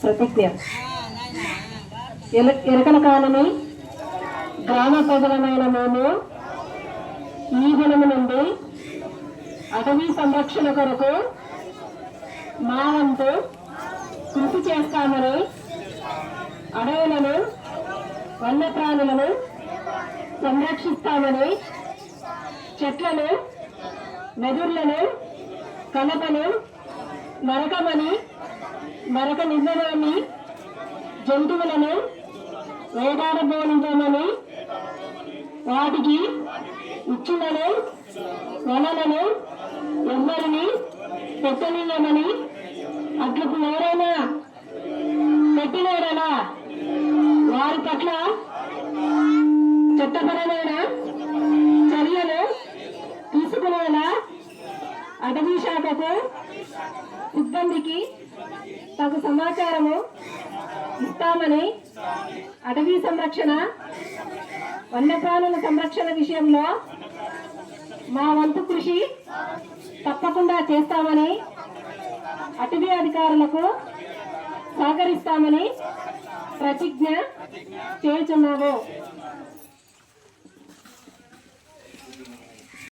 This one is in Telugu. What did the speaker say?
ప్రతిజ్ఞ. ఎల- ఎరకల కాలనీ గ్రామ ప్రజలమైన మేము ఈ దినము నుండి అటవీ సంరక్షణ కొరకు మా వంతు కృషి చేస్తామని అడవులను వన్యప్రాణులను సంరక్షిస్తామని చెట్లను నదులను కలపను నరకమని మరొక నిజమాన్ని జంతువులను వేటాడబోనించమని వాటికి ఉచ్చులను వలలను ఎవ్వరిని పెట్టనీయమని అట్లకు ఎవరైనా పెట్టినారనా? వారి పట్ల చట్టపరమైన చర్యలు తీసుకునేలా అటవీ శాఖకు సిబ్బందికి తగు సమాచారము ఇస్తామని అటవీ సంరక్షణ వన్యప్రాణుల సంరక్షణ విషయంలో మా వంతు కృషి తప్పకుండా చేస్తామని అటవీ అధికారులకు సహకరిస్తామని ప్రతిజ్ఞ చేస్తున్నాము